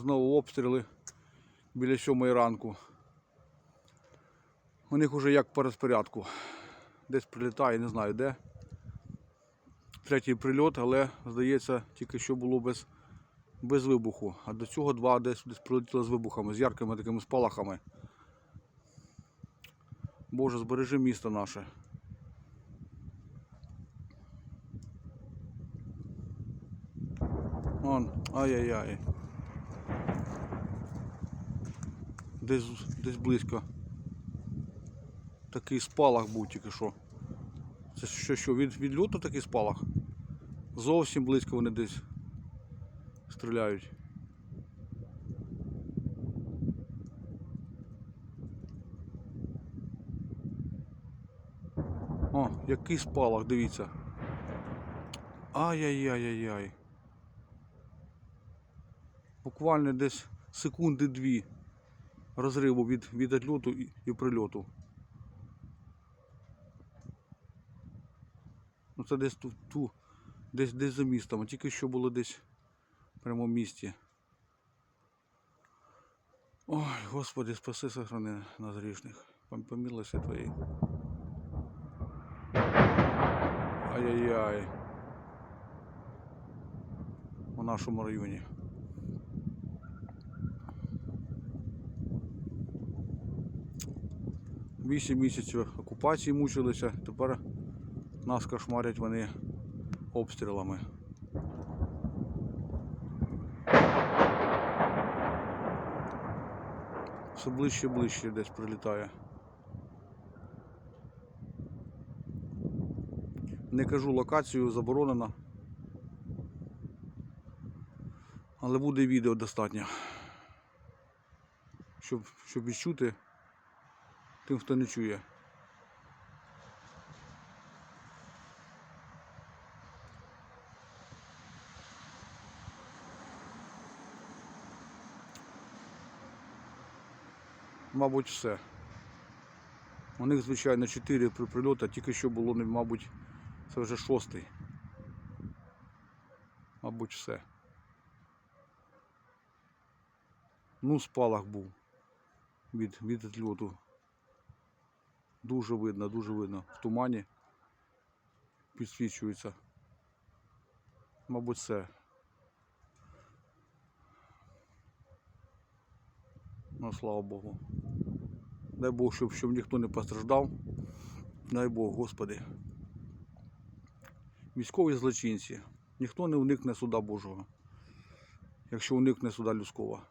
Знову обстріли біля сьомої ранку. У них уже як по розпорядку. Десь прилітає, не знаю де. Третій прильот, але здається, тільки що було без, без вибуху. А до цього два десь, десь прилетіло з вибухами, з яркими такими спалахами. Боже, збережи місто наше. Вон, ай-яй-яй. Десь, десь близько. Такий спалах був тільки що. Це що, що від, від льоту такий спалах? Зовсім близько вони десь стріляють. О, який спалах, дивіться. Ай-яй-яй-яй-яй. Буквально десь секунди дві розриву від, від отльоту і, і прильоту. Ну це десь ту, ту десь, десь за містом, а тільки що було десь в місті. Ой, Господи, спаси сохрани нас грішних. Пом- Помилуйся твоїй. Ай-яй-яй. У нашому районі. Вісім місяців окупації мучилися, тепер нас кошмарять вони обстрілами. Все ближче ближче десь прилітає. Не кажу локацію, заборонено. Але буде відео достатньо. Щоб, щоб відчути тим, хто не чує. Мабуть, все. У них, звичайно, 4 прильоти, тільки що було, мабуть, це вже шостий. Мабуть, все. Ну, спалах був від, від відльоту. Дуже видно, дуже видно. В тумані підсвічується. Мабуть, все. Ну, слава Богу. Дай Бог, щоб, щоб ніхто не постраждав. Дай Бог, Господи. Військові злочинці. Ніхто не уникне суда Божого, якщо уникне суда людського.